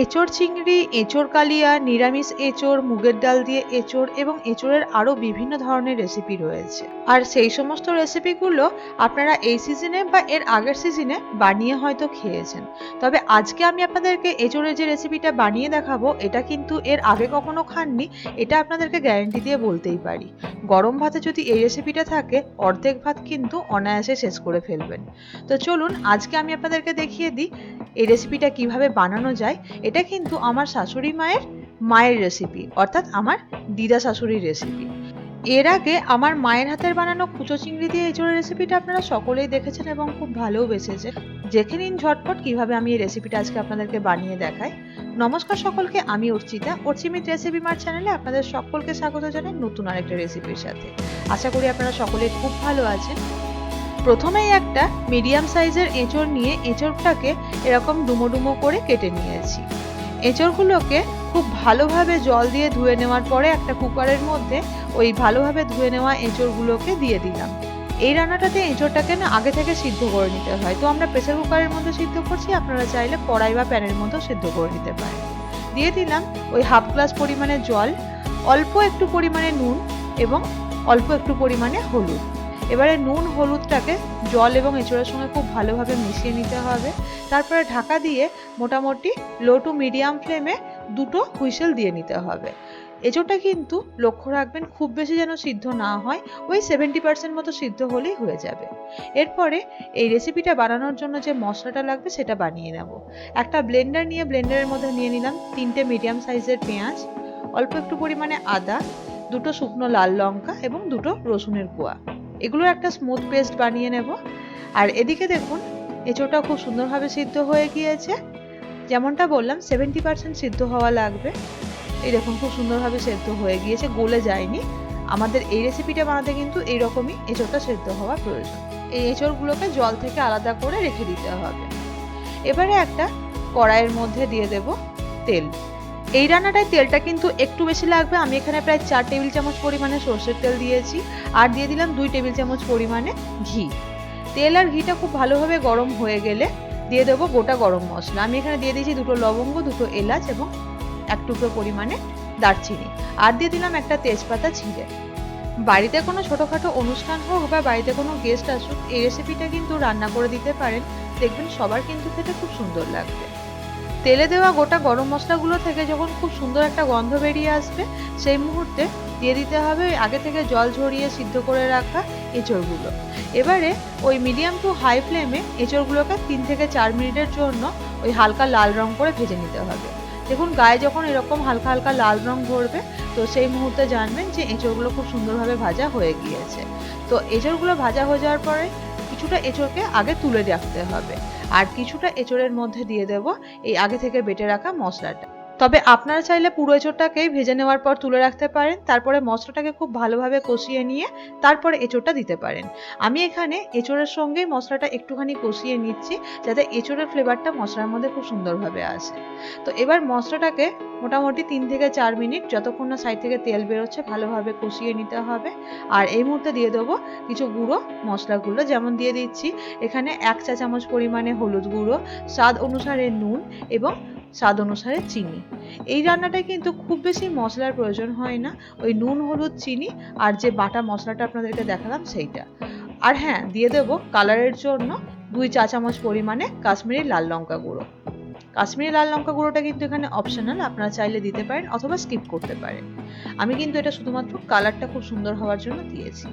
এঁচড় চিংড়ি, এঁচড় কালিয়া, নিরামিষ এঁচড়, মুগের ডাল দিয়ে এঁচড় এবং এঁচড়ের আরও বিভিন্ন ধরনের রেসিপি রয়েছে। আর সেই সমস্ত রেসিপিগুলো আপনারা এই সিজনে বা এর আগের সিজনে বানিয়ে হয়তো খেয়েছেন। তবে আজকে আমি আপনাদেরকে এঁচড়ের যে রেসিপিটা বানিয়ে দেখাবো, এটা কিন্তু এর আগে কখনো খাননি, এটা আপনাদেরকে গ্যারেন্টি দিয়ে বলতেই পারি। গরম ভাতে যদি এই রেসিপিটা থাকে, অর্ধেক ভাত কিন্তু অনায়াসে শেষ করে ফেলবেন। তো চলুন, আজকে আমি আপনাদেরকে দেখিয়ে দিই, এই রেসিপিটা কীভাবে বানানো যায় এটা কিন্তু আমার শাশুড়ি মায়ের মায়ের রেসিপি অর্থাৎ আমার দিদা শাশুড়ির রেসিপি এর আগে আমার মায়ের হাতের বানানো কুচো চিংড়ি দিয়ে এঁচড়ের রেসিপিটা আপনারা সকলেই দেখেছেন এবং খুব ভালোও বেসেছে দেখে নিন ঝটপট কীভাবে আমি এই রেসিপিটা আজকে আপনাদেরকে বানিয়ে দেখাই। নমস্কার সকলকে, আমি অর্চিতা। অর্চিমিত রেসিপি মার চ্যানেলে আপনাদের সকলকে স্বাগত জানাই নতুন আরেকটা রেসিপির সাথে। আশা করি আপনারা সকলে খুব ভালো আছেন। প্রথমেই একটা মিডিয়াম সাইজের এঁচড় নিয়ে এঁচড়টাকে এরকম ডুমো ডুমো করে কেটে নিয়েছি। এঁচড়গুলোকে খুব ভালোভাবে জল দিয়ে ধুয়ে নেওয়ার পরে একটা কুকারের মধ্যে ওই ভালোভাবে ধুয়ে নেওয়া এঁচড়গুলোকে দিয়ে দিলাম। এই রান্নাটাতে এঁচড়টাকে না আগে থেকে সিদ্ধ করে নিতে হয়। তো আমরা প্রেসার কুকারের মধ্যে সিদ্ধ করছি, আপনারা চাইলে কড়াই বা প্যানের মধ্যেও সিদ্ধ করে নিতে পারেন। দিয়ে দিলাম ওই হাফ গ্লাস পরিমাণে জল, অল্প একটু পরিমাণে নুন এবং অল্প একটু পরিমাণে হলুদ। এবারে নুন, হলুদটাকে জল এবং এঁচড়ের সঙ্গে খুব ভালোভাবে মিশিয়ে নিতে হবে। তারপরে ঢাকা দিয়ে মোটামুটি লো টু মিডিয়াম ফ্লেমে দুটো হুইসেল দিয়ে নিতে হবে। এঁচোড়টা কিন্তু লক্ষ্য রাখবেন খুব বেশি যেন সিদ্ধ না হয়, ওই সেভেন্টি পার্সেন্ট মতো সিদ্ধ হলেই হয়ে যাবে। এরপরে এই রেসিপিটা বানানোর জন্য যে মশলাটা লাগবে সেটা বানিয়ে নেব। একটা ব্লেন্ডার নিয়ে ব্লেন্ডারের মধ্যে নিয়ে নিলাম তিনটে মিডিয়াম সাইজের পেঁয়াজ, অল্প একটু পরিমাণে আদা, দুটো শুকনো লাল লঙ্কা এবং দুটো রসুনের কোয়া এগুলোর একটা স্মুথ পেস্ট বানিয়ে নেব। আর এদিকে দেখুন এঁচোড়টা খুব সুন্দরভাবে সিদ্ধ হয়ে গিয়েছে। যেমনটা বললাম সেভেন্টি পার্সেন্ট সিদ্ধ হওয়া লাগবে। এই দেখুন, খুব সুন্দরভাবে সেদ্ধ হয়ে গিয়েছে, গলে যায়নি। আমাদের এই রেসিপিটা বানাতে কিন্তু এইরকমই এঁচোড়টা সেদ্ধ হওয়া প্রয়োজন। এই এঁচোড়গুলোকে জল থেকে আলাদা করে রেখে দিতে হবে। এবারে একটা কড়াইয়ের মধ্যে দিয়ে দেব তেল। এই রান্নাটায় তেলটা কিন্তু একটু বেশি লাগবে। আমি এখানে প্রায় চার টেবিল চামচ পরিমাণে সর্ষের তেল দিয়েছি। আর দিয়ে দিলাম দুই টেবিল চামচ পরিমাণে ঘি। তেল আর ঘিটা খুব ভালোভাবে গরম হয়ে গেলে দিয়ে দেবো গোটা গরম মশলা। আমি এখানে দিয়ে দিয়েছি দুটো লবঙ্গ, দুটো এলাচ এবং এক টুকরো পরিমাণে দারচিনি। আর দিয়ে দিলাম একটা তেজপাতা ছিঁড়ে। বাড়িতে কোনো ছোটোখাটো অনুষ্ঠান হোক বা বাড়িতে কোনো গেস্ট আসুক, এই রেসিপিটা কিন্তু রান্না করে দিতে পারেন। দেখবেন সবার কিন্তু খেতে খুব সুন্দর লাগবে। তেলে দেওয়া গোটা গরম মশলাগুলো থেকে যখন খুব সুন্দর একটা গন্ধ বেরিয়ে আসবে, সেই মুহূর্তে দিয়ে দিতে হবে আগে থেকে জল ঝরিয়ে সিদ্ধ করে রাখা এঁচড়গুলো। এবারে ওই মিডিয়াম টু হাই ফ্লেমে এঁচড়গুলোকে তিন থেকে চার মিনিটের জন্য ওই হালকা লাল রং করে ভেজে নিতে হবে। দেখুন, গায়ে যখন এরকম হালকা হালকা লাল রং ধরবে, তো সেই মুহূর্তে জানবেন যে এঁচড়গুলো খুব সুন্দরভাবে ভাজা হয়ে গিয়েছে। তো এঁচড়গুলো ভাজা হয়ে যাওয়ার পরে কিছুটা এঁচোড়কে আগে তুলে রাখতে হবে। আর কিছুটা এঁচড়ের মধ্যে দিয়ে দেব এই আগে থেকে বেটে রাখা মশলাটা। তবে আপনারা চাইলে পুরো এঁচড়টাকেই ভেজে নেওয়ার পর তুলে রাখতে পারেন, তারপরে মশলাটাকে খুব ভালোভাবে কষিয়ে নিয়ে তারপরে এঁচোড়টা দিতে পারেন। আমি এখানে এঁচোড়ের সঙ্গেই মশলাটা একটুখানি কষিয়ে নিচ্ছি, যাতে এঁচোড়ের ফ্লেভারটা মশলার মধ্যে খুব সুন্দরভাবে আসে। তো এবার মশলাটাকে মোটামুটি তিন থেকে চার মিনিট যতক্ষণ না সাইড থেকে তেল বেরোচ্ছে ভালোভাবে কষিয়ে নিতে হবে। আর এই মুহূর্তে দিয়ে দেবো কিছু গুঁড়ো মশলাগুলো, যেমন দিয়ে দিচ্ছি এখানে এক চা চামচ পরিমাণে হলুদ গুঁড়ো, স্বাদ অনুসারে নুন এবং স্বাদ অনুসারে চিনি। এই রান্নাটায় কিন্তু খুব বেশি মশলার প্রয়োজন হয় না। ওই নুন, হলুদ, চিনি আর যে বাটা মশলাটা আপনাদেরকে দেখালাম সেইটা। আর হ্যাঁ দিয়ে দেবো কালারের জন্য দুই চা চামচ পরিমাণে কাশ্মীরি লাল লঙ্কা গুঁড়ো। কাশ্মীরি লাল লঙ্কা গুঁড়োটা কিন্তু এখানে অপশনাল আপনারা চাইলে দিতে পারেন অথবা স্কিপ করতে পারেন। আমি কিন্তু এটা শুধুমাত্র কালারটা খুব সুন্দর হওয়ার জন্য দিয়েছি।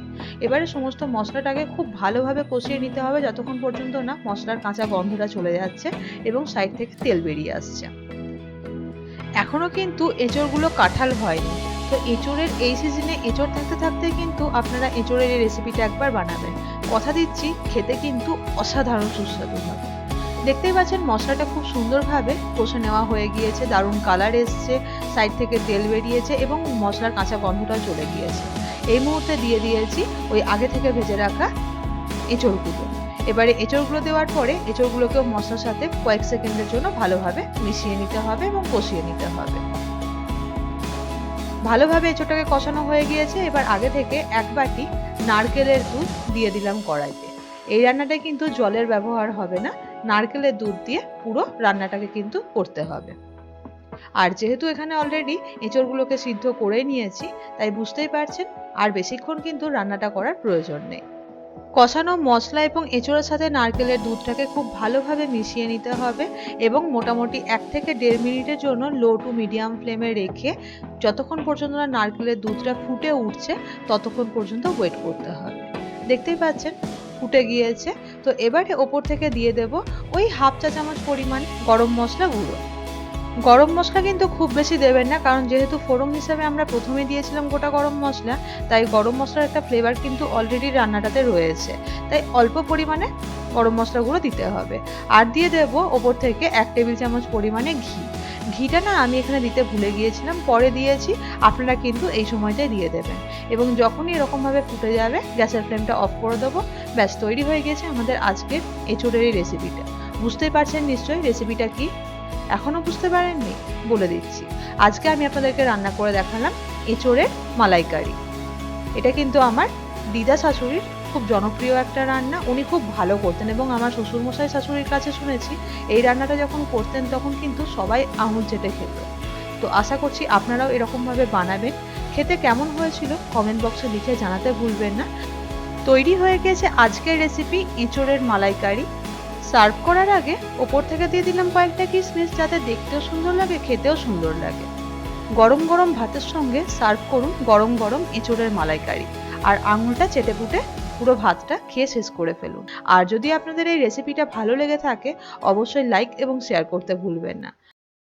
এবারে সমস্ত মশলাটাকে খুব ভালোভাবে কষিয়ে নিতে হবে, যতক্ষণ পর্যন্ত না মশলার কাঁচা গন্ধটা চলে যাচ্ছে এবং সাইড থেকে তেল বেরিয়ে আসছে। এখনও কিন্তু এঁচড়গুলো কাঁঠাল হয়নি। তো এঁচড়ের এই সিজনে এঁচড় থাকতে থাকতে কিন্তু আপনারা এঁচড়ের এই রেসিপিটা একবার বানাবেন। কথা দিচ্ছি, খেতে কিন্তু অসাধারণ সুস্বাদু হবে। দেখতেই পাচ্ছেন মশলাটা খুব সুন্দরভাবে কষে নেওয়া হয়ে গিয়েছে, দারুণ কালার এসছে সাইড থেকে তেল বেরিয়েছে এবং মশলার কাঁচা গন্ধটাও চলে গিয়েছে। এই মুহূর্তে দিয়ে দিয়েছি ওই আগে থেকে ভেজে রাখা এঁচড়গুলো। এবারে এঁচড়গুলো দেওয়ার পরে এঁচড়গুলোকেও মশলার সাথে কয়েক সেকেন্ডের জন্য ভালোভাবে মিশিয়ে নিতে হবে এবং কষিয়ে নিতে হবে। ভালোভাবে এঁচড়টাকে কষানো হয়ে গিয়েছে, এবার আগে থেকে এক বাটি নারকেলের দুধ দিয়ে দিলাম কড়াইতে। এই রান্নাটায় কিন্তু জলের ব্যবহার হবে না নারকেলের দুধ দিয়ে পুরো রান্নাটাকে কিন্তু করতে হবে। আর যেহেতু এখানে অলরেডি এঁচড়গুলোকে সিদ্ধ করে নিয়েছি, তাই বুঝতেই পারছেন, আর বেশিক্ষণ কিন্তু রান্নাটা করার প্রয়োজন নেই। কষানো মশলা এবং এঁচোড়ের সাথে নারকেলের দুধটাকে খুব ভালোভাবে মিশিয়ে নিতে হবে এবং মোটামুটি এক থেকে দেড় মিনিটের জন্য লো টু মিডিয়াম ফ্লেমে রেখে যতক্ষণ পর্যন্ত না নারকেলের দুধটা ফুটে উঠছে, ততক্ষণ পর্যন্ত ওয়েট করতে হবে। দেখতেই পাচ্ছেন, ফুটে গিয়েছে। তো এবারে ওপর থেকে দিয়ে দেব ওই হাফ চা চামচ পরিমাণ গরম মশলা গুঁড়ো। গরম মশলা কিন্তু খুব বেশি দেবেন না, কারণ যেহেতু ফোড়ন হিসাবে আমরা প্রথমে দিয়েছিলাম গোটা গরম মশলা, তাই গরম মশলার একটা ফ্লেভার কিন্তু অলরেডি রান্নাটাতে রয়েছে। তাই অল্প পরিমাণে গরম মশলাগুলো দিতে হবে। আর দিয়ে দেব ওপর থেকে এক টেবিল চামচ পরিমাণে ঘি। ঘিটা না আমি এখানে দিতে ভুলে গিয়েছিলাম, পরে দিয়েছি, আপনারা কিন্তু এই সময়টাই দিয়ে দেবেন। এবং যখনই এরকমভাবে ফুটে যাবে, গ্যাসের ফ্লেমটা অফ করে দেবো, ব্যাস তৈরি হয়ে গেছে আমাদের আজকের এঁচোড়ের এই রেসিপিটা। বুঝতেই পারছেন নিশ্চয়ই রেসিপিটা কি? এখনও বুঝতে পারেননি? বলে দিচ্ছি। আজকে আমি আপনাদেরকে রান্না করে দেখালাম এঁচোড়ের মালাইকারি। এটা কিন্তু আমার দিদা শাশুড়ির খুব জনপ্রিয় একটা রান্না, উনি খুব ভালো করতেন এবং আমার শ্বশুরমশাই শাশুড়ির কাছে শুনেছি, এই রান্নাটা যখন করতেন তখন কিন্তু সবাই আঙুল চেটে খেত। তো আশা করছি আপনারাও এরকমভাবে বানাবেন। খেতে কেমন হয়েছিল কমেন্ট বক্সে লিখে জানাতে ভুলবেন না। তৈরি হয়ে গেছে আজকের রেসিপি এঁচোড়ের মালাইকারি। সার্ভ করার আগে ওপর থেকে দিয়ে দিলাম কয়েকটা কিশমিশ যাতে দেখতেও সুন্দর লাগে, খেতেও সুন্দর লাগে। গরম গরম ভাতের সঙ্গে সার্ভ করুন গরম গরম এঁচোড়ের মালাইকারি। আর আঙুলটা চেটে পুটে পুরো ভাতটা খেয়ে শেষ করে ফেলুন। আর যদি আপনাদের এই রেসিপিটা ভালো লেগে থাকে, অবশ্যই লাইক এবং শেয়ার করতে ভুলবেন না।